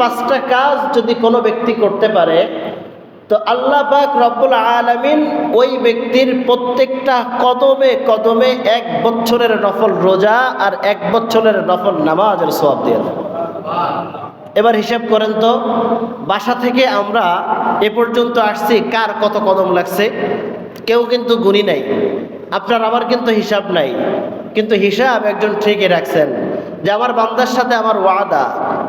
পাঁচটা কাজ যদি কোনো ব্যক্তি করতে পারে, তো আল্লাহ পাক রব্বুল আলমিন ওই ব্যক্তির প্রত্যেকটা কদমে কদমে এক বছরের নফল রোজা আর এক বছরের নফল নামাজের সব দিয়ে এবার হিসাব করেন তো, বাসা থেকে আমরা এ পর্যন্ত আসছি, কার কত কদম লাগছে? কেউ কিন্তু গুণী নাই। আপনার আমার কিন্তু হিসাব নাই। কিন্তু হিসাব একজন ঠিকই রাখছেন যে আমার বান্দার সাথে আমার ওয়াদা,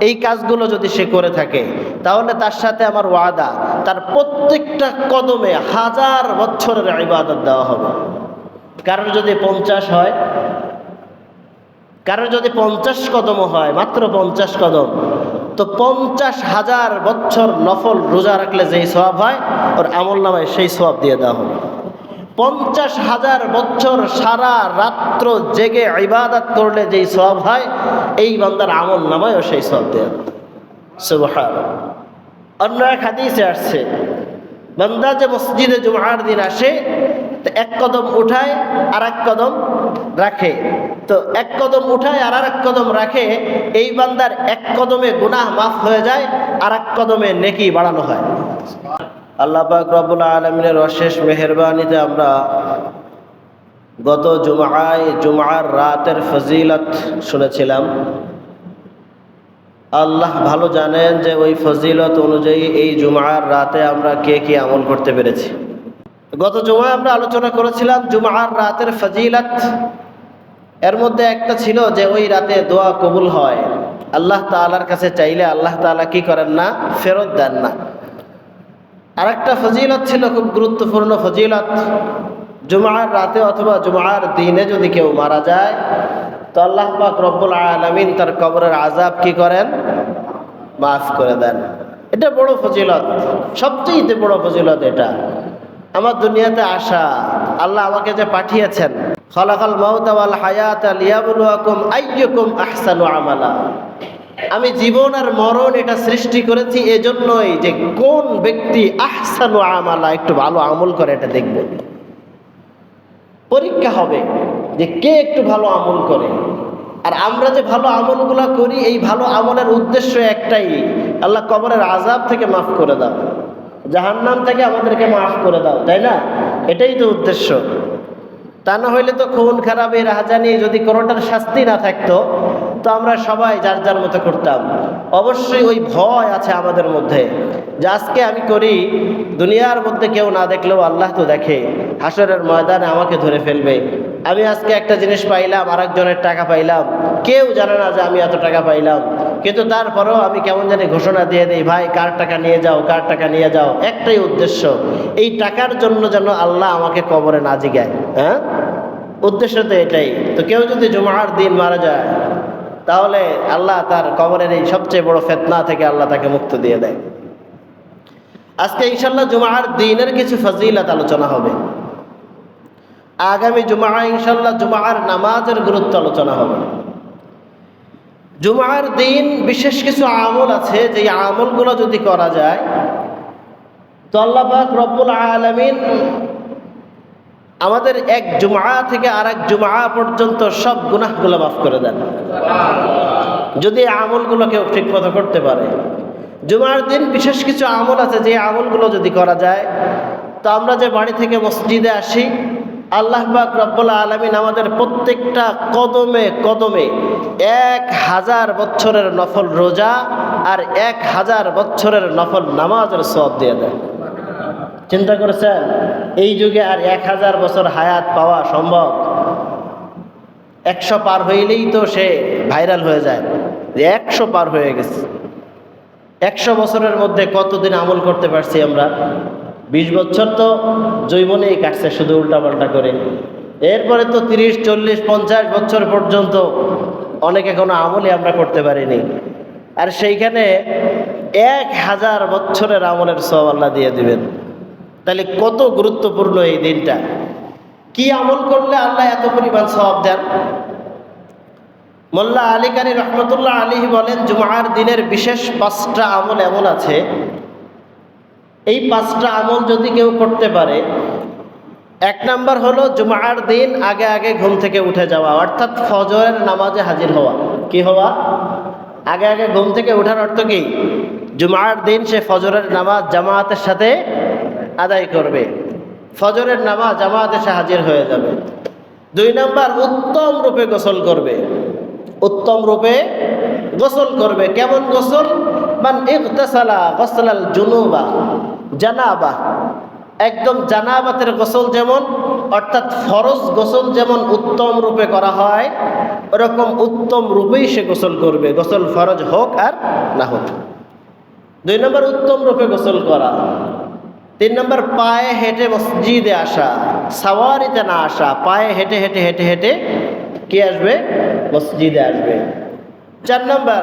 এই কাজগুলো যদি সে করে থাকে, তাহলে তার সাথে আমার ওয়াদা, তার প্রত্যেকটা কদমে হাজার বছরের ইবাদত দেওয়া হবে। কারণ যদি পঞ্চাশ হয় কারণ যদি পঞ্চাশ কদম হয়, মাত্র পঞ্চাশ কদম, তো পঞ্চাশ হাজার বছর নফল রোজা রাখলে যেই সব হয়, ওর আমল নামায় সেই সব দিয়ে দেওয়া হবে। পঞ্চাশ হাজার বছর সারা রাত্র জেগে ইবাদত করলে যেই সব হয়, এই বান্দার আমল নামায়ও সেই সব দেওয়া সুবহান অন্য এক হাদিসে আসছে, বান্দা যে মসজিদে জুমার দিন আসে, তো এক কদম উঠায় আর এক কদম রাখে। তো এক কদম উঠায় আর এক কদম রাখে, এই বান্দার এক কদমে গুনাহ মাফ হয়ে যায় আর এক কদমে নেকি বাড়ানো হয়। আল্লাহ পাক রব্বুল আলমিনের অশেষ মেহরবানিতে আমরা গত জুমায়, জুমার রাতের ফজিলত শুনেছিলাম। আল্লাহ ভালো জানেন যে ওই ফজিলত অনুযায়ী এই জুমার রাতে আমরা কে কে আমল করতে পেরেছি। গত জুমায় আমরা আলোচনা করেছিলাম জুমার রাতের ফজিলত। এর মধ্যে একটা ছিল যে ওই রাতে দোয়া কবুল হয়। আল্লাহ তালার কাছে চাইলে আল্লাহ তালা কি করেন না? ফেরত দেন না। আর একটা ফজিলত ছিল খুব গুরুত্বপূর্ণ ফজিলত। জুমার রাতে অথবা জুমার দিনে যদি কেউ মারা যায়, তো আল্লাহ পাক রব্বুল আলমিন তার কবরের আজাব কি করেন? মাফ করে দেন। এটা বড় ফজিলত। সবচেয়ে বড় ফজিলত এটা। আমার দুনিয়াতে আসা, আল্লাহ আমাকে যে পাঠিয়েছেন, খলাকাল মাউতাওয়াল হায়াত আইয়ুকুম আহসানু আমালা। আমি জীবন আর মরণ এটা সৃষ্টি করেছি এজন্যই যে কোন ব্যক্তি আহসানু আমালা, একটু ভালো আমল করে এটা দেখবে। পরীক্ষা হবে যে কে একটু ভালো আমল করে। আর আমরা যে ভালো আমলগুলো করি, এই ভালো আমলের উদ্দেশ্য একটাই, আল্লাহ কবরের আজাব থেকে মাফ করে দাও। জাহান্নাম থেকে আমাদেরকে মাফ করে দাও, তাই না? এটাই তো উদ্দেশ্য। তা না হইলে তো খুন খারাপ এই রাহাজানি যদি কোনোটার শাস্তি না থাকতো তো আমরা সবাই যার যার মতো করতাম। অবশ্যই ওই ভয় আছে আমাদের মধ্যে যে আজকে আমি করি, দুনিয়ার মধ্যে কেউ না দেখলেও আল্লাহ তো দেখে। হাসরের ময়দানে আমাকে ধরে ফেলবে। আমি আজকে একটা জিনিস পাইলাম, আরেকজনের টাকা পাইলাম। কেউ জানে না যে আমি এত টাকা পাইলাম। কিন্তু তারপরেও আমি কেমন জানি ঘোষণা দিয়ে দিই, ভাই, কার টাকা নিয়ে যাও, কার টাকা নিয়ে যাও? একটাই উদ্দেশ্য, এই টাকার জন্য যেন আল্লাহ আমাকে কবরে না জিগায় হ্যাঁ? উদ্দেশ্য তো এটাই। তো কেউ যদি জুমার দিন মারা যায় তাহলে আল্লাহ তার কবরের এই সবচেয়ে বড় ফেতনা থেকে আল্লাহ তাকে মুক্ত দিয়ে দেয়। আজকে ইনশাল্লাহ জুমার দিনের কিছু ফজিলত আলোচনা হবে। আগামী জুমা ইনশাল্লাহ জুমার নামাজের গুরুত্ব আলোচনা হবে। জুমার দিন বিশেষ কিছু আমল আছে যে আমলগুলো যদি করা যায়, তো আল্লাহ রব্বুল আলমিন আমাদের এক জুমা থেকে আর এক জুমা পর্যন্ত সব গুনাহগুলো মাফ করে দেন। যদি আমলগুলো কেউ ঠিক মতো করতে পারে। জুমার দিন বিশেষ কিছু আমল আছে, যে আমলগুলো যদি করা যায়, তো আমরা যে বাড়ি থেকে মসজিদে আসি, আল্লাহ পাক রব্বুল আলমিন আমাদের প্রত্যেকটা কদমে কদমে এক হাজার বছরের নফল রোজা আর এক হাজার বছরের নফল নামাজের সব দিয়ে দেয় চিন্তা করেছেন, এই যুগে আর এক হাজার বছর হায়াত পাওয়া সম্ভব? একশো পার হইলেই তো সে ভাইরাল হয়ে যায়। যে একশো পার হয়ে গেছে। একশো বছরের মধ্যে কতদিন আমল করতে পারছি আমরা? বিশ বছর তো জৈবনেই কাটছে শুধু উল্টাপাল্টা করে। এরপরে তো তিরিশ, চল্লিশ, পঞ্চাশ বছর পর্যন্ত অনেকে এখনও আমলই আমরা করতে পারিনি। আর সেইখানে এক হাজার বছরের আমলের সব আল্লাহ দিয়ে দিবেন। তাহলে কত গুরুত্বপূর্ণ এই দিনটা? কি আমল করলে আল্লাহ এত পরিমাণ সব দেন? মোল্লা আলী কারি রহমতুল্লাহ আলী বলেন, জুমার দিনের বিশেষ পাঁচটা আমল এমন আছে। এই পাঁচটা আমল যদি কেউ করতে পারে, এক নাম্বার হলো জুমার দিন আগে আগে ঘুম থেকে উঠে যাওয়া, অর্থাৎ ফজরের নামাজে হাজির হওয়া। কি হওয়া? আগে আগে ঘুম থেকে উঠার অর্থ কি? জুমার দিন সে ফজরের নামাজ জামায়াতের সাথে আদায় করবে। ফজরের নামাজ জামায়াতের সে হাজির হয়ে যাবে। দুই নাম্বার, উত্তম রূপে গোসল করবে। উত্তম রূপে গোসল করবে। কেমন গোসল? মান ইগতাসালা গসলাল জুনুবা, জানাবা। একদম জানাবাতের গোসল যেমন, অর্থাৎ ফরজ গোসল যেমন উত্তম রূপে করা হয়, ওরকম উত্তম রূপেই সে গোসল করবে। গোসল ফরজ হোক আর না হোক। দুই নম্বর, উত্তম রূপে গোসল করা। তিন নম্বর, পায়ে হেঁটে মসজিদে আসা। সাওয়ারিতে না আসা, পায়ে হেঁটে হেঁটে হেঁটে হেঁটে কি আসবে? মসজিদে আসবে। চার নম্বর,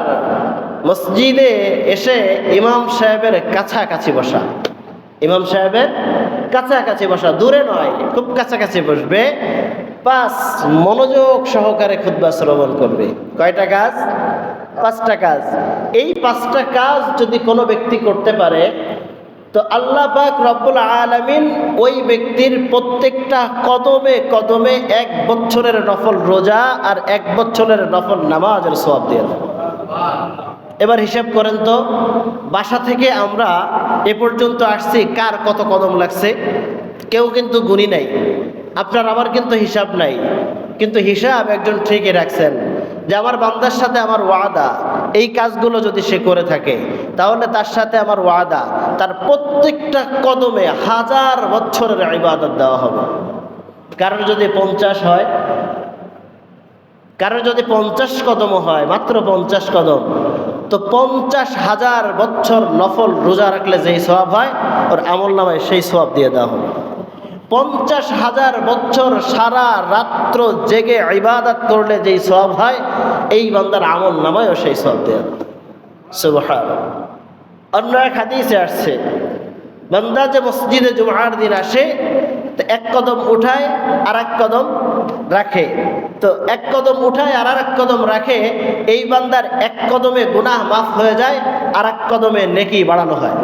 মসজিদে এসে ইমাম সাহেবের কাছাকাছি বসা। ইমাম সাহেবের কাছাকাছি বসা, দূরে নয়, খুব কাছাকাছি বসবে। পাঁচ, মনোযোগ সহকারে খুদ্া শ্রবণ করবে। কয়টা কাজ? পাঁচটা কাজ। এই পাঁচটা কাজ যদি কোনো ব্যক্তি করতে পারে তো আল্লাহ পাক রব্বুল আলমিন ওই ব্যক্তির প্রত্যেকটা কদমে কদমে এক বছরের নফল রোজা আর এক বছরের নফল নামাজের সব দিয়ে দেয়। এবার হিসাব করেন তো, বাসা থেকে আমরা এ পর্যন্ত আসছি, কার কত কদম লাগছে? কেউ কিন্তু গুণী নাই। আপনার আমার কিন্তু হিসাব নাই। কিন্তু হিসাব একজন ঠিকই রাখছেন। যে আমার বান্দার সাথে আমার ওয়াদা, এই কাজগুলো যদি সে করে থাকে, তাহলে তার সাথে আমার ওয়াদা, তার প্রত্যেকটা কদমে হাজার বছরের ইবাদত দেওয়া হবে। কারণ যদি পঞ্চাশ হয় কারণ যদি পঞ্চাশ কদম হয়, মাত্র পঞ্চাশ কদম, তো পঞ্চাশ হাজার বছর নফল রোজা রাখলে যেই সব হয়, ওর আমল নামায় সেই সব দিয়ে দেওয়া হবে। পঞ্চাশ হাজার বছর সারা রাত্র জেগে ইবাদত করলে যেই সব হয়, এই বান্দার আমল নামায়ও সেই সব সুবহান অন্য এক হাদিসে আসছে, বান্দা যে মসজিদে জুমার দিন আসে, তো এক কদম উঠায় আর এক কদম রাখে। তো এক কদম উঠায় আর আর এক কদম রাখে, এই বান্দার এক কদমে গুনাহ মাফ হয়ে যায় আর এক কদমে নেকি বাড়ানো হয়।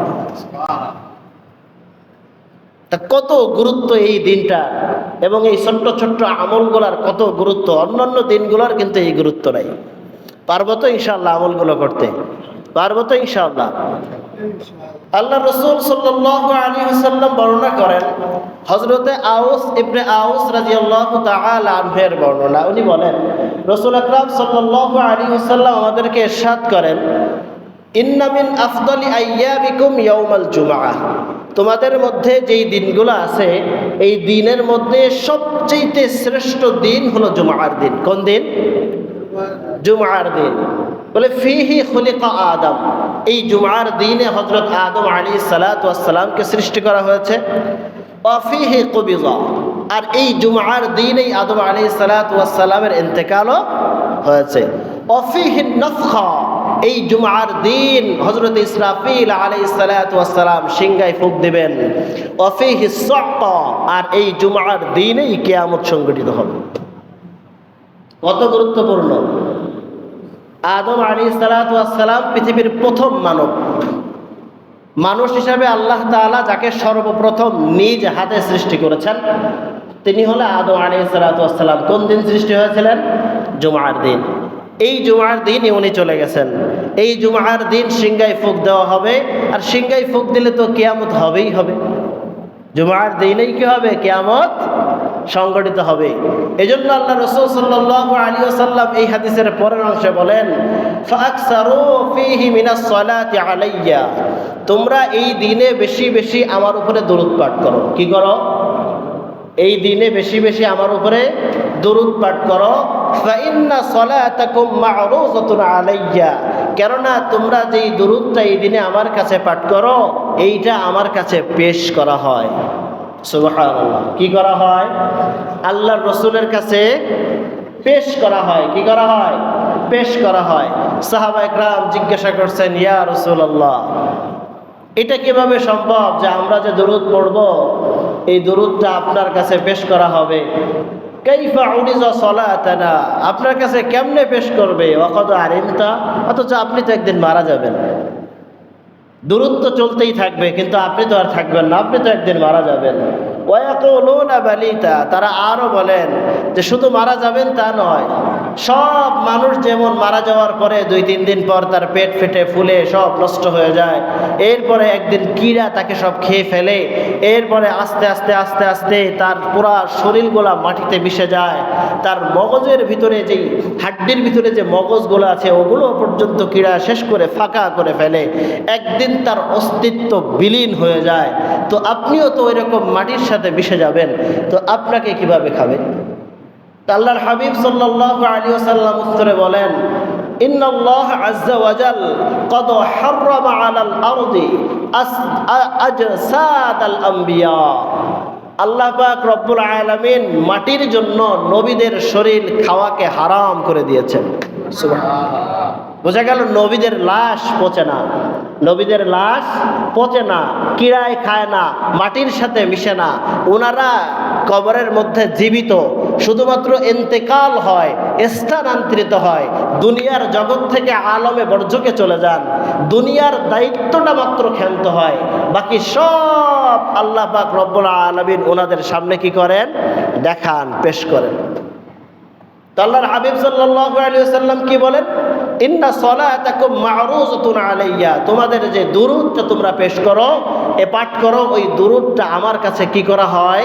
কত গুরুত্ব এই দিনটা? এবং এই ছোট্ট ছোট্ট আমলগুলার কত গুরুত্ব? অন্যান্য দিনগুলোর কিন্তু এই গুরুত্ব নাই। পারব তো ইনশাল্লাহ আমলগুলো করতে? পারব তো ইনশাল্লাহ আল্লাহ রসুল সাল্লাহ আলী বর্ণনা করেন হজরতে আউস ইবনে আউস রাজি আল্লাহ আনহের বর্ণনা। উনি বলেন, রসুল আকরাম সাল্লাহ আলী আমাদেরকে এরশাদ করেন ইন্নামিন আফদলি আইয়ামিকুম ইয়ৌমাল জুমা তোমাদের মধ্যে যেই দিনগুলো আছে, এই দিনের মধ্যে সবচেয়ে শ্রেষ্ঠ দিন হলো জুমার দিন। কোন দিন? জুমার দিন। বলে, ফিহি খলিকা আদম। এই জুমার দিনে হজরত আদম আলী সালাতামকে সৃষ্টি করা হয়েছে। অফিহি কবিজা আর এই জুমার দিনেই আদম আলী সালাতামের ইন্তেকালও হয়েছে। অফিহি নফখা। এই জুমার দিন হজরত ইসরাফিল আলী সালাতাম সিংগায় ফুক দিবেন। সকা আর এই জুমার দিনেই কেয়ামত সংগঠিত হবে। কত গুরুত্বপূর্ণ। আদম আলী সালাতাম পৃথিবীর প্রথম মানব। মানুষ হিসাবে আল্লাহ তালা যাকে সর্বপ্রথম নিজ হাতে সৃষ্টি করেছেন, তিনি হলে আদম আলী সালাতাম কোন দিন সৃষ্টি হয়েছিলেন? জুমার দিন। এই জুমার দিনই উনি চলে গেছেন। এই জুমার দিন সিংগাই ফুক দেওয়া হবে, আর সিংগাই ফুক দিলে তো কেয়ামত হবেই হবে। জুমার দিনেই কি হবে? কেয়ামত সংগঠিত হবে। জন্য আল্লাহ রসুল সাল্লাহ আলী সাল্লাম এই হাদিসের পরের অংশে বলেন তোমরা এই দিনে বেশি বেশি আমার উপরে দরুদ পাঠ করো। কি করো? এই দিনে বেশি বেশি আমার উপরে দরুদ পাঠ করো কেননা তোমরা যেই দরুদটা এই দিনে আমার কাছে পাঠ করো, এইটা আমার কাছে পেশ করা হয়। কি করা হয়? আল্লাহর রসুলের কাছে পেশ করা হয়। কি করা হয়? পেশ করা হয়। সাহাবা একরাম জিজ্ঞাসা করছেন, ইয়া রসুল আল্লাহ এটা কীভাবে সম্ভব যে আমরা যে দরুদ পড়ব, এই দরুদটা আপনার কাছে পেশ করা হবে? আপনার কাছে কেমনে পেশ করবে? অকদ আরিমতা অথচ আপনি তো একদিন মারা যাবেন। দূরত্ব চলতেই থাকবে, কিন্তু আপনি তো আর থাকবেন না। আপনি তো একদিন মারা যাবেন। ওয়াকুলুনা বালিতা। তারা আরও বলেন যে, শুধু মারা যাবেন তা নয় সব মানুষ যেমন মারা যাওয়ার পরে দুই, তিন দিন পর তার পেট ফেটে, ফুলে সব নষ্ট হয়ে যায়। এরপরে একদিন কীড়া তাকে সব খেয়ে ফেলে। এরপরে আস্তে আস্তে আস্তে আস্তে তার পুরা শরীরগুলা মাটিতে মিশে যায়। তার মগজের ভিতরে যেই হাড্ডির ভিতরে যে মগজগুলো আছে, ওগুলো পর্যন্ত কীড়া শেষ করে ফাঁকা করে ফেলে। একদিন তার অস্তিত্ব বিলীন হয়ে যায়। তো আপনিও তো ওইরকম মাটির সাথে মিশে যাবেন। তো আপনাকে কীভাবে খাবে তা আল্লাহর হাবিব সাল্লাল্লাহু আলাইহি ওয়াসাল্লাম উত্তরে বলেন আল মাটির জন্য নবীদের শরীর খাওয়াকে হারাম করে দিয়েছেন। বোঝা গেল নবীদের লাশ পচে না। নবীদের লাশ পচে না, কিড়ায় খায় না, মাটির সাথে মিশে না। ওনারা কবরের মধ্যে জীবিত, শুধুমাত্র এন্তেকাল হয়, স্থানান্তরিত হয়। দুনিয়ার জগৎ থেকে আলমে বর্জকে চলে যান। দুনিয়ার দায়িত্বটা মাত্র ক্ষান্ত হয়। বাকি সব আল্লাহ পাক রব্বুল আলমিন ওনাদের সামনে কি করেন? দেখান, পেশ করেন। তো আল্লাহর হাবিব সাল্লাল্লাহু আলাইহি ওয়াসাল্লাম কি বলেন? ইন্না সলাতাকুম মা'রুজাতুন আলাইয়া। তোমাদের যে দুরূদটা তোমরা পেশ করো, এ পাঠ করো, ওই দুরূদটা আমার কাছে কি করা হয়?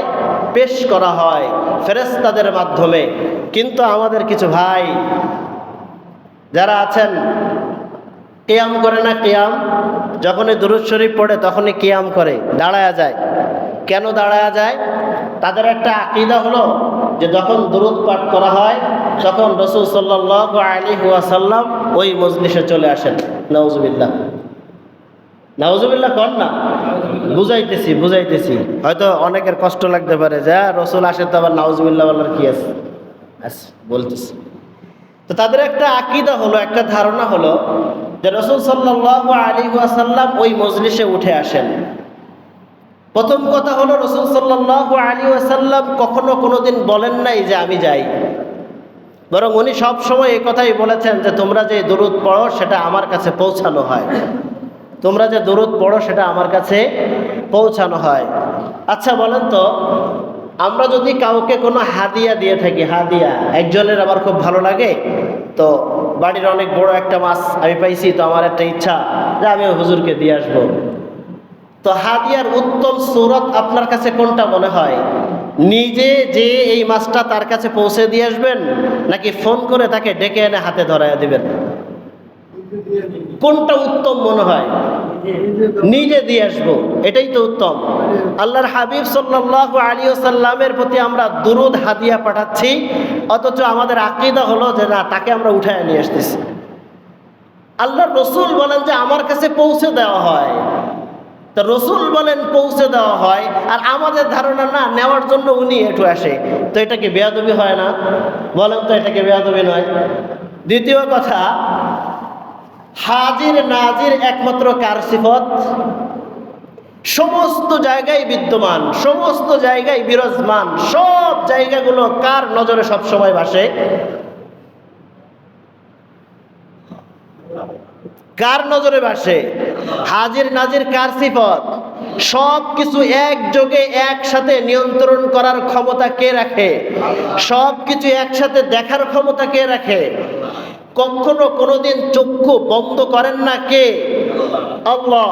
পেশ করা হয় ফেরেশতাদের মাধ্যমে। কিন্তু আমাদের কিছু ভাই যারা আছেন, কেয়াম করে না কেয়াম? যখনই দুরুদ শরীফ পড়ে তখনই কেয়াম করে, দাঁড়ায়া যায়। কেন দাঁড়ায়া যায়? তাদের একটা আকিদা হলো যে যখন দুরুদ পাঠ করা হয় তখন রসুল সাল্লাহ আলী ওয়াসাল্লাম ওই মজলিসে চলে আসেন। নওজুবিল্লাহ নওজুবিল্লাহ কর না? বুঝাইতেছি বুঝাইতেছি। হয়তো অনেকের কষ্ট লাগতে পারে যে হ্যাঁ, রসুল আসে তো আবার নাউজুবিল্লাহ বলার কি আছে? আচ্ছা বলতেছি। তো তাদের একটা আকিদা হলো একটা ধারণা হলো যে রসুল সাল্লাহ আলী ওয়াসাল্লাম ওই মজলিসে উঠে আসেন। প্রথম কথা হলো রসুল সাল্লাহ আলী ওয়াসাল্লাম কখনো কোনোদিন বলেন নাই যে আমি যাই। বরং উনি সব সময় এই কথাই বলেছেন যে তোমরা যে দূরত পড়ো সেটা আমার কাছে পৌঁছানো হয়। তোমরা যে দূরত পড়ো সেটা আমার কাছে পৌঁছানো হয়। আচ্ছা বলেন তো, আমরা যদি কাউকে কোনো হাদিয়া দিয়ে থাকি, হাদিয়া, একজনের আমার খুব ভালো লাগে, তো বাড়ির অনেক বড় একটা মাছ আমি পাইছি, তো আমার একটা ইচ্ছা যে আমি হুজুরকে দিয়ে আসব। তো হাদিয়ার উত্তম সুরত আপনার কাছে কোনটা মনে হয়? নিজে যে এই মাছটা তার কাছে পৌঁছে দিয়ে আসবেন, নাকি ফোন করে তাকে ডেকে এনে হাতে ধরাইয়া দিবেন? কোনটা উত্তম মনে হয়? নিজে দিয়ে আসব, এটাই তো উত্তম। আল্লাহর হাবিব সাল্লাহ আলী সাল্লামের প্রতি আমরা দুরুদ হাদিয়া পাঠাচ্ছি, অথচ আমাদের আকিদা হলো যে না, তাকে আমরা উঠায় নিয়ে আসতেছি। আল্লাহ রসুল বলেন যে, আমার কাছে পৌঁছে দেওয়া হয়। তো রসুল বলেন, পৌঁছে দেওয়া হয়। আর আমাদের ধারণা না, নেওয়ার জন্য উনি একটু আসে। তো এটা কি বেয়াদবি হয় না? বলেন তো এটাকে বেয়াদবি নয়। দ্বিতীয় কথা, হাজির, নাজির একমাত্র কার সিফত? সমস্ত জায়গায় বিদ্যমান, সমস্ত জায়গায় বিরাজমান, সব জায়গাগুলো কার নজরে সব সময় কার নজরে বাসে হাজির নাজির কার সিফত? সব কিছু একযোগে একসাথে নিয়ন্ত্রণ করার ক্ষমতা কে রাখে? সব কিছু একসাথে দেখার ক্ষমতা কে রাখে? কখনো কোনোদিন চক্ষু বন্ধ করেন না কে? আল্লাহ।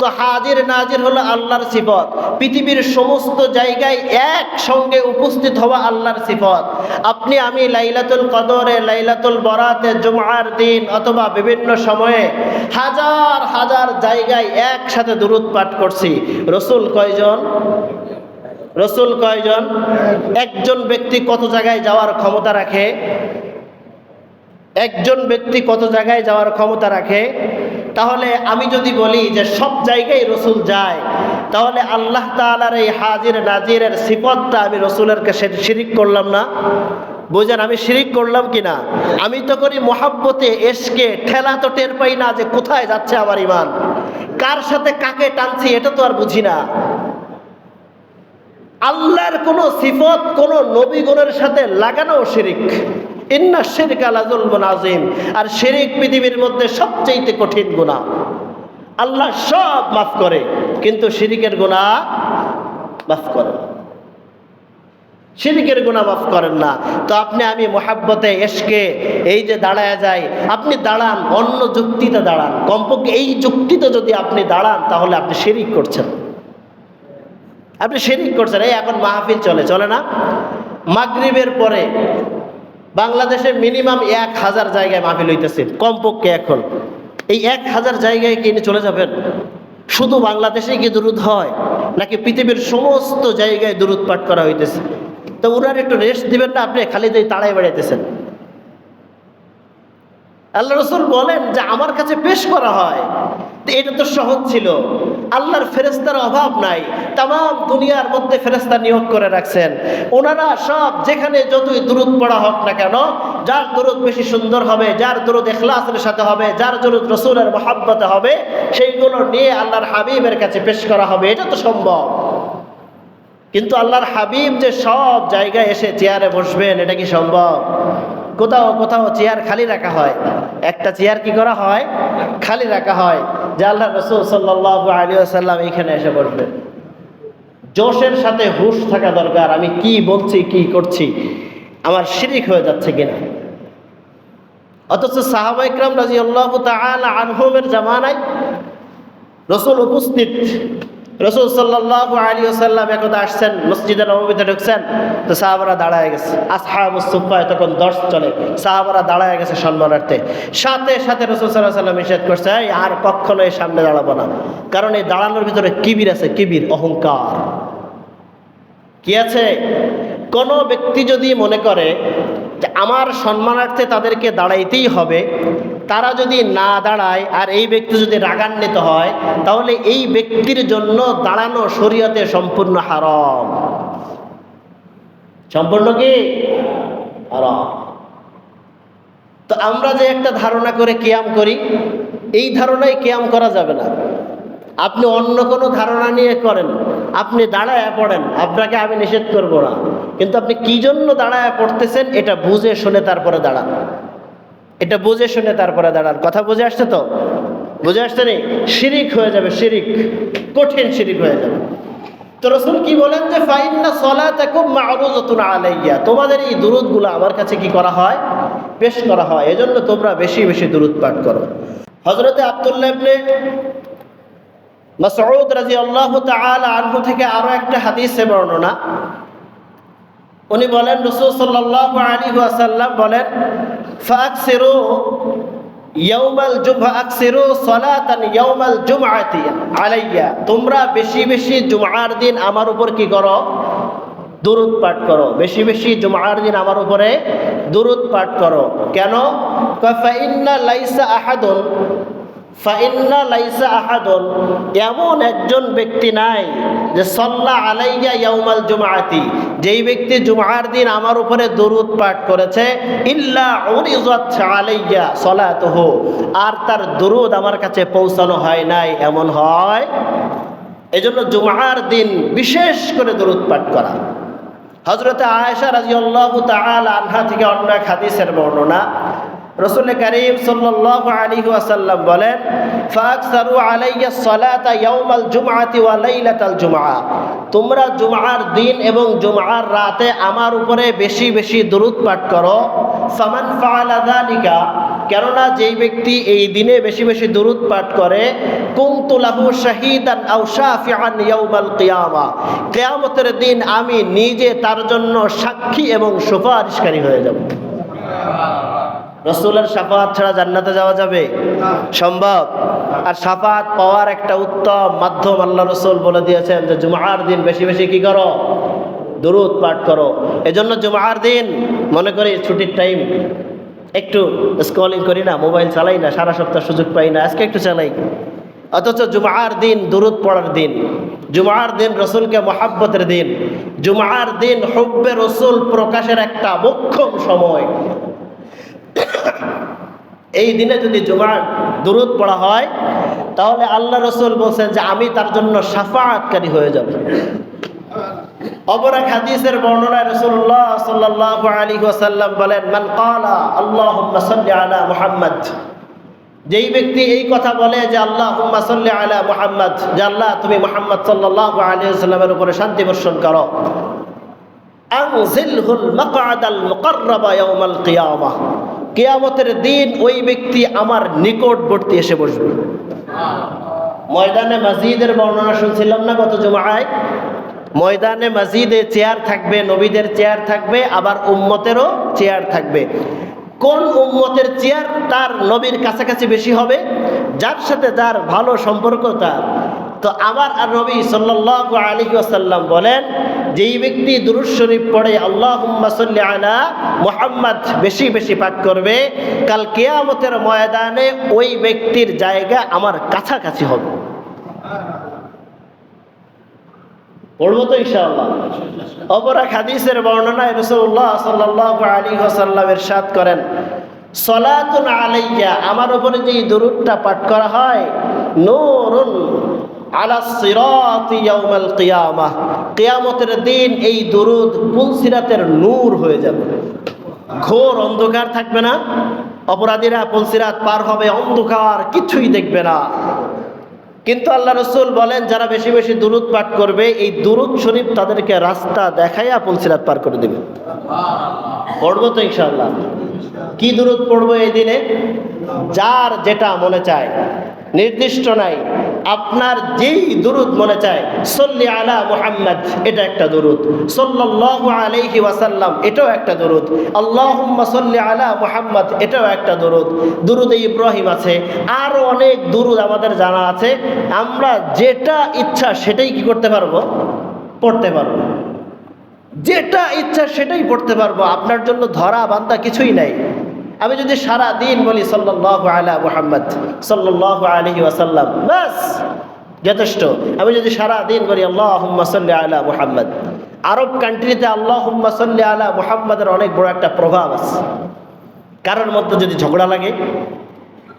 তো হাজির নাজির হলো আল্লাহর সিফত। পৃথিবীর সমস্ত জায়গায় একসঙ্গে উপস্থিত হওয়া আল্লাহর সিফত। আপনি আমি লাইলাতুল কদরে, লাইলাতুল বরাতে জুমার দিন অথবা বিভিন্ন সময়ে হাজার হাজার জায়গায় একসাথে দূরত পাঠ করছি। রসুল কয়জন? রসুল কয়জন? একজন ব্যক্তি কত জায়গায় যাওয়ার ক্ষমতা রাখে? একজন ব্যক্তি কত জায়গায় যাওয়ার ক্ষমতা রাখে, তাহলে আমি যদি বলি যে সব জায়গায় রসুল যায়, তাহলে আল্লাহ তালার এই হাজির নাজিরের সিফতটা আমি রসুলের কাছে শিরিক করলাম না? বুঝেন আমি শিরিক করলাম কি না? আমি তো করি মোহাব্বতে এসকে ঠেলা তো টের পাই না যে কোথায় যাচ্ছে আমার ইমান কার সাথে কাকে টানছি এটা তো আর বুঝি না। আল্লাহর কোনো সিফত কোনো নবীগণের সাথে লাগানো শিরিক। ইন্না শিরক আলাজুল আজিম আর শিরিক পৃথিবীর মধ্যে সবচেয়ে কঠিন গুণা আল্লাহ সব মাফ করে, কিন্তু শিরিকের গুণা মাফ করে শিরিকের গুণা মাফ করেন না। তো আপনি, আমি মোহাব্বতে এসকে এই যে দাঁড়ায় যায় আপনি দাঁড়ান, অন্য যুক্তিতে দাঁড়ান। কমপক্ষে এই যুক্তিতে যদি আপনি দাঁড়ান, তাহলে আপনি শিরিক করছেন। আপনি শিরিক করছেন, এই এখন মাহফিল চলে চলে না? মাগরিবের পরে বাংলাদেশে মিনিমাম এক হাজার জায়গায় মাহফিল হইতেছে, কমপক্ষে এখন। এই এক হাজার জায়গায় কিনে চলে যাবেন? শুধু বাংলাদেশে কি দূরত হয়, নাকি পৃথিবীর সমস্ত জায়গায় দূরত পাঠ করা হইতেছে? তো ওনার একটু রেস্ট দিবেন না, আপনি খালি তাড়াই বেড়াইতেছেন। আল্লাহ রসুল বলেন যে আমার কাছে পেশ করা হয়। এটা তো সহজ ছিল। আল্লাহর ফেরেস্তার অভাব নাই। তাম দুনিয়ার মধ্যে ফেরেস্তা নিয়োগ করে রাখছেন। ওনারা সব যেখানে যতই দূরত পড়া হোক না কেন, যার দূরত বেশি সুন্দর হবে, যার দূরত এখলাসের সাথে হবে, যার দূরত রসুলের মহাব্বতে হবে, সেইগুলো নিয়ে আল্লাহর হাবিবের কাছে পেশ করা হবে। এটা তো সম্ভব। কিন্তু আল্লাহর হাবিব যে সব জায়গায় এসে চেয়ারে বসবেন, এটা কি সম্ভব? কোথাও কোথাও চেয়ার খালি রাখা হয়। একটা চেয়ার কি করা হয়? খালি রাখা হয়, যে আল্লাহ রসুল সাল্লাহ আলী আসাল্লাম এইখানে এসে বসবেন জোশের সাথে হুশ থাকা দরকার, আমি কি বলছি, কি করছি, আমার শিরিক হয়ে যাচ্ছে কিনা? অথচ সাহাবাইকরাম রাজি আল্লাহ আনহুমের জামানায় রসুল উপস্থিত রসুল সাল্লাহ আলী আসাল্লাম একদা আসছেন মসজিদের নবমীতে ঢুকছেন তো সাহাবারা দাঁড়ায় গেছে। আসহাব সুফায় তখন দশ চলে। সাহাবারা দাঁড়ায় গেছে সম্মানার্থে। সাথে সাথে রসুল সাল্লাহ সাল্লাম নিষেধ করছে "এই, আর কখনো এই সামনে দাঁড়াবো না। কারণ এই দাঁড়ানোর ভিতরে কিবির আছে কিবির অহংকার। কি আছে? কোনো ব্যক্তি যদি মনে করে যে আমার সম্মানার্থে তাদেরকে দাঁড়াইতেই হবে। তারা যদি না দাঁড়ায় আর এই ব্যক্তি যদি রাগান্বিত হয়, তাহলে এই ব্যক্তির জন্য দাঁড়ানো শরীয়তে সম্পূর্ণ হারম। সম্পূর্ণ কি? হারাম। তো আমরা যে একটা ধারণা করে কেয়াম করি, এই ধারণায় কেয়াম করা যাবে না। আপনি অন্য কোনো ধারণা নিয়ে করেন আপনি দাঁড়ায় পড়েন, আপনাকে আমি নিষেধ করব না। কিন্তু আপনি কি জন্য দাঁড়ায় পড়তেছেন, এটা বুঝে শুনে তারপরে দাঁড়ান। এটা বুঝে শুনে তারপরে দাঁড়ান। কথা বুঝে আসছে তো? বুঝে আসছে নি? শিরিক হয়ে যাবে, শিরিক। কঠিন শিরিক হয়ে যাবে। তো রসুল কি বলেন যে ফাইন না ফাইন্না সলাতাকুম মারুজাতুন আলাইয়া তোমাদের এই দুরুদগুলো আমার কাছে কি করা হয়? পেশ করা হয়। এজন্য তোমরা বেশি বেশি দুরুদ পাঠ করো। হজরতে আব্দুল্লাহ মাসউদ রাদিয়াল্লাহু তাআলা আনহু থেকে আরও একটা হাদিসে বর্ণনা। উনি বলেন, রাসূল সাল্লাল্লাহু আলাইহি ওয়াসাল্লাম বলেন ফাকসিরু আলাইয়া। তোমরা বেশি বেশি জুমআর দিন আমার উপর কি করো? দুরুদ পাঠ করো। বেশি বেশি জুমআর দিন আমার উপরে দুরুদ পাঠ করো। কেন? লাইসা আহাদুন। ফাইন্না লাইসা আহাদুন, এমন একজন ব্যক্তি নাই যে সল্লা আলাইয়া ইয়াউমাল জুমআতি, যেই ব্যক্তি জুমআর দিন আমার উপরে দরুদ পাঠ করেছে, ইল্লা উরিজাত আলাইয়া সলাতুহু, আর তার দরুদ আমার কাছে পৌঁছানো হয় নাই, এমন হয়। এজন্য জুমআর দিন বিশেষ করে দরুদ পাঠ করা। হজরতে আয়েশা রাজিউল্লাহ তাআল আনহা থেকে অন্য এক হাদিসের বর্ণনা রসুল করিম সাল্লাল্লাহু আলাইহি ওয়াসাল্লাম বলেন আলাইয়া তোমরা জুমআর দিন এবং জুমআর রাতে আমার উপরে বেশি বেশি দরুদ পাঠ করো। ফামান ফাআলা যালিকা, কেননা যেই ব্যক্তি এই দিনে বেশি বেশি দরুদ পাঠ করে, কুনতু লাহু শাহিদান আও কিয়ামা। দিন আমি নিজে তার জন্য সাক্ষী এবং সুপারিশকারী হয়ে যাব। রসুলের সাফাত ছাড়া জান্নাতে যাওয়া যাবে? সম্ভব? আর সাফাত পাওয়ার একটা উত্তম মাধ্যম আল্লাহ রসুল বলে দিয়েছেন যে, জুমার দিন বেশি বেশি কি করো? দরুদ পাঠ করো। এজন্য জুমার দিন, মনে করি ছুটির টাইম একটু স্ক্রলিং করি না মোবাইল চালাই না, সারা সপ্তাহ সুযোগ পাই না, আজকে একটু চালাই। অথচ জুমার দিন, দুরুদ পড়ার দিন, জুমার দিন রসুলকে মহাব্বতের দিন, জুমার দিন হব্বে রসুল প্রকাশের একটা মোক্ষম সময় এই দিনে যদি জুমার দুরুদ পড়া হয়, তাহলে আল্লাহ রসুল বলছেন যে আমি তার জন্য সাফাতকারী হয়ে যাব। অপর এক হাদিসের বর্ণনায় রসুল্লাহ সাল্লাহ আলী ওয়াসাল্লাম বলেন, মান কালা আল্লাহ আলা মুহাম্মদ। যেই ব্যক্তি এই কথা বলে যে আল্লাহ সাল্লি আলা মুহাম্মদ, যে, আল্লাহ, তুমি মুহাম্মদ সাল্লাহ আলী সাল্লামের উপরে শান্তি বর্ষণ করো। আনজিলহুল মাকআদাল মুকাররাবা ইয়াউমাল কিয়ামাহ কিয়ামতের দিন ওই ব্যক্তি আমার নিকটবর্তী এসে বসবে। ময়দানে মসজিদের বর্ণনা শুনছিলাম না গত জুমায়? ময়দানে মসজিদে চেয়ার থাকবে, নবীদের চেয়ার থাকবে, আবার উম্মতেরও চেয়ার থাকবে। কোন উম্মতের চেয়ার তার নবীর কাছাকাছি বেশি হবে? যার সাথে যার ভালো সম্পর্ক তার। তো আমার আর নবী সাল্লাল্লাহু আলাইহি ওয়াসাল্লাম বলেন, যেই ব্যক্তি দুরুদ শরীফ পড়ে আল্লাহ সাল্লি আলা মোহাম্মদ বেশি বেশি পাঠ করবে, কাল কেয়ামতের ময়দানে ওই ব্যক্তির জায়গা আমার কাছাকাছি হবে। পড়ব তো ইনশাআল্লাহ। অপর এক হাদিসের বর্ণনায় রসুল্লাহ সাল্লাহ আলী ওসাল্লামের সাথ করেন, সলাতুন আলাইয়া আমার উপরে যে দরুদটা পাঠ করা হয়, নূরুন আলা সিরাতি ইয়াউমাল কিয়ামাহ কিয়ামতের দিন এই দরুদ পুলসিরাতের নূর হয়ে যাবে। ঘোর অন্ধকার থাকবে না। অপরাধীরা পুলসিরাত পার হবে, অন্ধকার কিছুই দেখবে না। কিন্তু আল্লাহ রসুল বলেন, যারা বেশি বেশি দুরুদ পাঠ করবে, এই দুরুদ শরীফ তাদেরকে রাস্তা দেখাইয়া পুলসিরাত পার করে দেবে। পড়ব তো ইনশাল্লাহ কি দুরুদ পড়ব এই দিনে? যার যেটা মনে চায়। নির্দিষ্ট নাই। আপনার যেই দুরুদ মনে চায়, সল্লি আলা মুহাম্মদ, এটা একটা দুরুদ। সাল্লাল্লাহু আলাইহি ওয়াসাল্লাম, এটাও একটা দুরুদ। আল্লাহুম্মা সল্লি আলা মুহাম্মদ, এটাও একটা দুরুদ। দুরুদ ইব্রাহিম আছে আরও অনেক দুরুদ আমাদের জানা আছে। আমরা যেটা ইচ্ছা সেটাই কি করতে পারব? পড়তে পারব। যেটা ইচ্ছা সেটাই পড়তে পারব। আপনার জন্য ধরা বান্ধা কিছুই নাই। আমি যদি সারা দিন বলি সাল্লাহ আলা মুহাম্মদ সাল্লাহ আলহি ওয়াসাল্লাম বাস যথেষ্ট। আমি যদি সারা দিন বলি আল্লাহ সাল্লি আলা মুহাম্মদ, আরব কান্ট্রিতে আল্লাহ সাল্লি আলা মুহাম্মদের অনেক বড় একটা প্রভাব আছে। কারোর মধ্যে যদি ঝগড়া লাগে,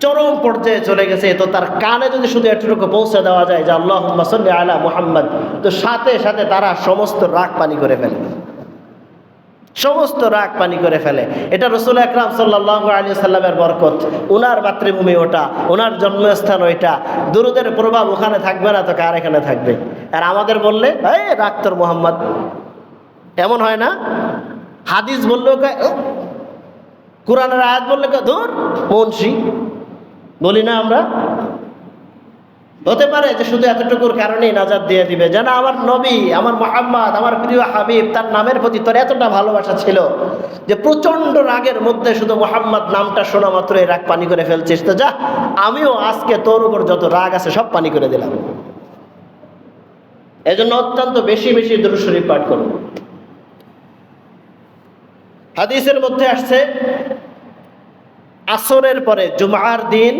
চরম পর্যায়ে চলে গেছে, তো তার কানে যদি শুধু এতটুকু পৌঁছে দেওয়া যায় যে আল্লাহ সাল্লি আলা মুহাম্মদ, তো সাথে সাথে তারা সমস্ত রাগ পানি করে ফেলে। সমস্ত রাগ পানি করে ফেলে। এটা রসুল আকরাম সাল্লাহ আলী সাল্লামের বরকত। ওনার মাতৃভূমি ওটা ওনার জন্মস্থান ওইটা। দুরুদের প্রভাব ওখানে থাকবে না তো কার এখানে থাকবে? আর আমাদের বললে এই ডাক্তার মোহাম্মদ। এমন হয় না? হাদিস বললেও কয়, "ও, কোরআনের আয়াত বললে ধুর মুন্সি। বলি না আমরা? হতে পারে যে শুধু এতটুকুর কারণেই নাজাদ দিয়ে দিবে। যেন আমার নবী, আমার মোহাম্মদ, আমার প্রিয় হাবিব, তার নামের প্রতি তোর এতটা ভালোবাসা ছিল যে প্রচণ্ড রাগের মধ্যে শুধু মোহাম্মদ নামটা শোনা মাত্র এই রাগ পানি করে ফেলছিস। তো যা, আমিও আজকে তোর উপর যত রাগ আছে সব পানি করে দিলাম। এজন্য অত্যন্ত বেশি বেশি দুরুশরীফ পাঠ করব হাদিসের মধ্যে আসছে, আসরের পরে জুমার দিন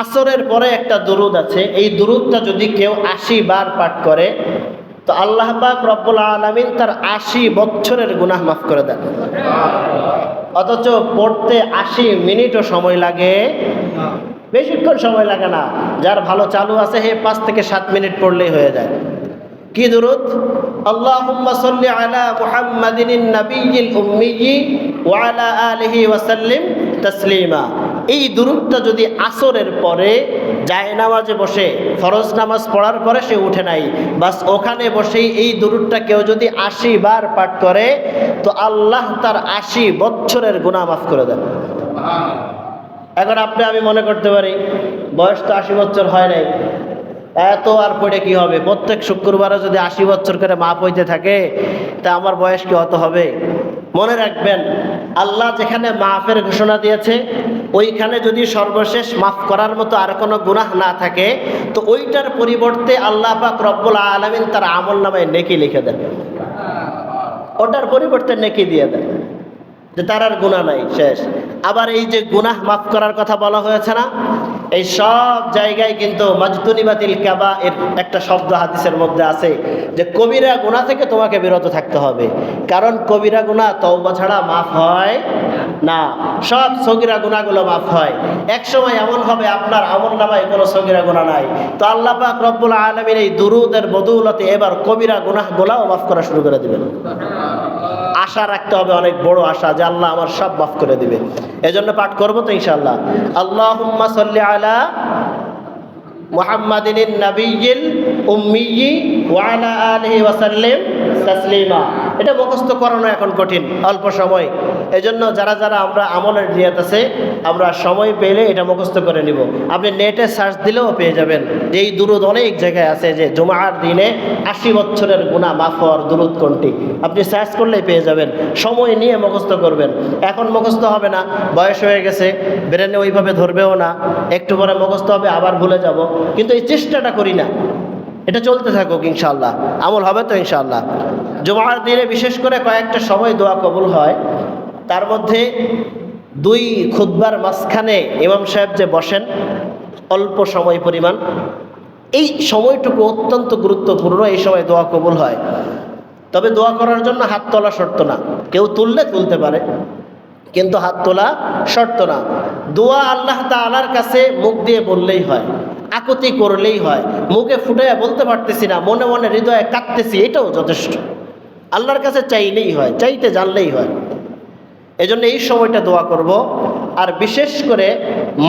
আসরের পরে একটা দুরুদ আছে। এই দুরুদটা যদি কেউ আশি বার পাঠ করে, তো আল্লাহ পাক রব্বুল আলমিন তার আশি বছরের গুনাহ মাফ করে দেন। অথচ পড়তে আশি মিনিটও সময় লাগে। বেশিক্ষণ সময় লাগে না। যার ভালো চালু আছে হে পাঁচ থেকে সাত মিনিট পড়লেই হয়ে যায়। কি দুরুদ? সাল্লি আলা আলিহি ওয়া তাসলিমা। এই দুরুদটা যদি আসরের পরে যায় নামাজে বসে, ফরজ নামাজ পড়ার পরে সে উঠে নাই, বাস ওখানে বসেই এই দুরুদটা কেউ যদি আশি বার পাঠ করে, তো আল্লাহ তার আশি বছরের গুনাহ মাফ করে দেন। এখন আপনি, আমি মনে করতে পারি, বয়স তো আশি বছর হয় নাই, এত আর পড়ে কি হবে? প্রত্যেক শুক্রবারে যদি আশি বছর করে মাপ হইতে থাকে, তা আমার বয়স কি অত হবে? মনে রাখবেন, আল্লাহ যেখানে মাফের ঘোষণা দিয়েছে, ওইখানে যদি সর্বশেষ মাফ করার মতো আর কোনো গুনাহ না থাকে, তো ওইটার পরিবর্তে আল্লাহ পাক রব্বুল আলমিন তার আমল নামায় নেকি লিখে দেন। ওটার পরিবর্তে নেকি দিয়ে দেন। যে তার আর গুণা নাই, শেষ। আবার এই যে গুনাহ মাফ করার কথা বলা হয়েছে না, এই সব জায়গায় কিন্তু মাজতুনিবাতিল কাবা এর একটা শব্দ হাদিসের মধ্যে আছে যে কবিরা গুণা থেকে তোমাকে বিরত থাকতে হবে। কারণ কবিরা গুণা তওবা ছাড়া মাফ হয় না। সব সগিরা গুণাগুলো মাফ হয়। এক সময় এমন হবে, আপনার আমল নামায় কোনো সগিরা গুণা নাই। তো আল্লাহ পাক রব্বুল আলমীর এই দুরুদের বদৌলতে এবার কবিরা গুনাহগুলাও মাফ করা শুরু করে দিবেন। আশা রাখতে হবে, অনেক বড় আশা যে আল্লাহ আমার সব মাফ করে দিবে। এজন্য পাঠ করব তো ইনশাল্লাহ আল্লাহুম্মা সাল্লি আলা মুহাম্মাদিন নবীল উম্মি ওয়া আলা আলিহি ওয়া সাল্লিম তাসলিমা। এটা মুখস্থ করানো এখন কঠিন, অল্প সময়। এই জন্য যারা যারা আমরা আমলের নিয়ত আছে, আমরা সময় পেলে এটা মুখস্থ করে নিব। আপনি নেটে সার্চ দিলেও পেয়ে যাবেন। যে এই দুরুদ অনেক জায়গায় আছে যে জুমার দিনে আশি বছরের গুণা মাফ হওয়ার কোনটি? আপনি সার্চ করলেই পেয়ে যাবেন। সময় নিয়ে মুখস্থ করবেন। এখন মুখস্থ হবে না, বয়স হয়ে গেছে ব্রেনে ওইভাবে ধরবেও না। একটু পরে মুখস্থ হবে, আবার ভুলে যাব। কিন্তু এই চেষ্টাটা করি না। এটা চলতে থাকুক ইনশাল্লাহ আমল হবে তো ইনশাল্লাহ জুমার দিনে বিশেষ করে কয়েকটা সময় দোয়া কবুল হয়। তার মধ্যে দুই খুদ্বার মাঝখানে ইমাম সাহেব যে বসেন, অল্প সময় পরিমাণ। এই সময়টুকু অত্যন্ত গুরুত্বপূর্ণ, এই সময় দোয়া কবুল হয়। তবে দোয়া করার জন্য হাত তোলা শর্ত না। কেউ তুললে তুলতে পারে, কিন্তু হাত তোলা শর্ত না। দোয়া আল্লাহ তালার কাছে মুখ দিয়ে বললেই হয়। আকুতি করলেই হয়। মুখে ফুটে বলতে পারতেছি না, মনে মনে হৃদয়ে কাঁদতেছি, এটাও যথেষ্ট। আল্লাহর কাছে চাইলেই হয়, চাইতে জানলেই হয়। এজন্য এই সময়টা দোয়া করব। আর বিশেষ করে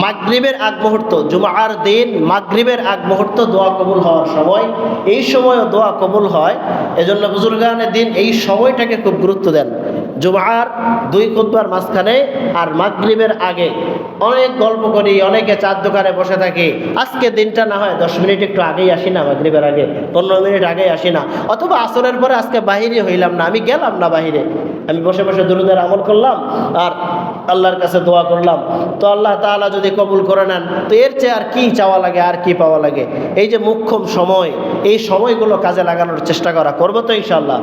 মাগরিবের আগ মুহূর্ত, জুমার দিন মাগরিবের আগ মুহূর্ত দোয়া কবুল হওয়ার সময়, এই সময়ও দোয়া কবুল হয়। এজন্য বুজুর্গানের দিন এই সময়টাকে খুব গুরুত্ব দেন। জুমার দুই খুদ্বার মাঝখানে আর মাগরিবের আগে। অনেক গল্প করি, অনেকে চার দোকানে বসে থাকি। আজকে দিনটা না হয় দশ মিনিট একটু আগেই আসি না মাগরিবের আগে, পনেরো মিনিট আগেই আসি না। অথবা আসরের পরে আজকে বাহিরে হইলাম না, আমি গেলাম না বাহিরে। আমি বসে বসে দুরুদের আমল করলাম, আর আল্লাহর কাছে দোয়া করলাম। তো আল্লাহ তাআলা যদি কবুল করে নেন, তো এর চেয়ে আর কি চাওয়া লাগে, আর কি পাওয়া লাগে? এই যে মুখ্যম সময়, এই সময়গুলো কাজে লাগানোর চেষ্টা করা, করব তো ইনশাল্লাহ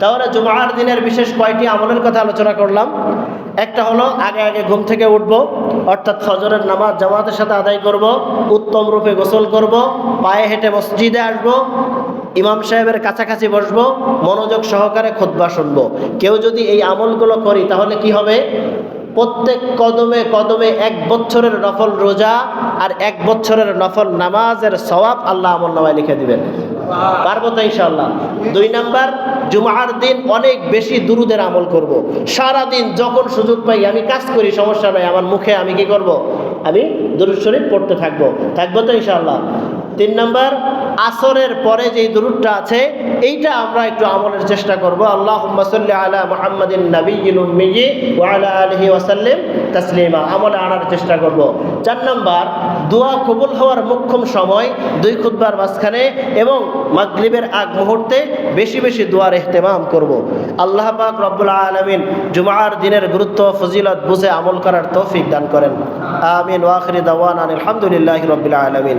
তাহলে জুমার দিনের বিশেষ কয়টি আমলের কথা আলোচনা করলাম। একটা হলো, আগে আগে ঘুম থেকে উঠব, অর্থাৎ ফজরের নামাজ জামাতের সাথে আদায় করব, উত্তম রূপে গোসল করব, পায়ে হেঁটে মসজিদে আসব, ইমাম সাহেবের কাছাকাছি বসবো, মনোযোগ সহকারে খোদবা শুনব। কেউ যদি এই আমলগুলো করি, তাহলে কি হবে? প্রত্যেক কদমে কদমে এক বছরের নফল রোজা আর এক বছরের নফল নামাজের সওয়াব আল্লাহ আমল নামায় লিখে দিবেন পারব তো ইনশাল্লাহ দুই নাম্বার, জুমার দিন অনেক বেশি দুরুদের আমল করব। সারাদিন যখন সুযোগ পাই, আমি কাজ করি, সমস্যা নয় আমার মুখে আমি কি করব। আমি দুরুদ শরীফ পড়তে থাকব থাকব তো ইনশাল্লাহ তিন নম্বর, আসরের পরে যেই দুরুদটা আছে, এইটা আমরা একটু আমলের চেষ্টা করব। আল্লাহ আলা মুহাম্মাদিন নবীল উম্মিয়ি ওয়া আলা আলিহি ওয়াসাল্লিম তাসলিমা। আমলে আনার চেষ্টা করব। চার নম্বর, দোয়া কবুল হওয়ার মুখ্যম সময়, দুই খুতবার মাঝখানে এবং মাগরিবের আগ মুহূর্তে বেশি বেশি দোয়ার এহতেমাম করব। আল্লাহ পাক রব্বুল আলমিন জুমার দিনের গুরুত্ব ফজিলত বুঝে আমল করার তৌফিক দান করেন। আমিন। ওয়াখরি দাওয়ান আলহামদুলিল্লাহ রবিল আলমিন।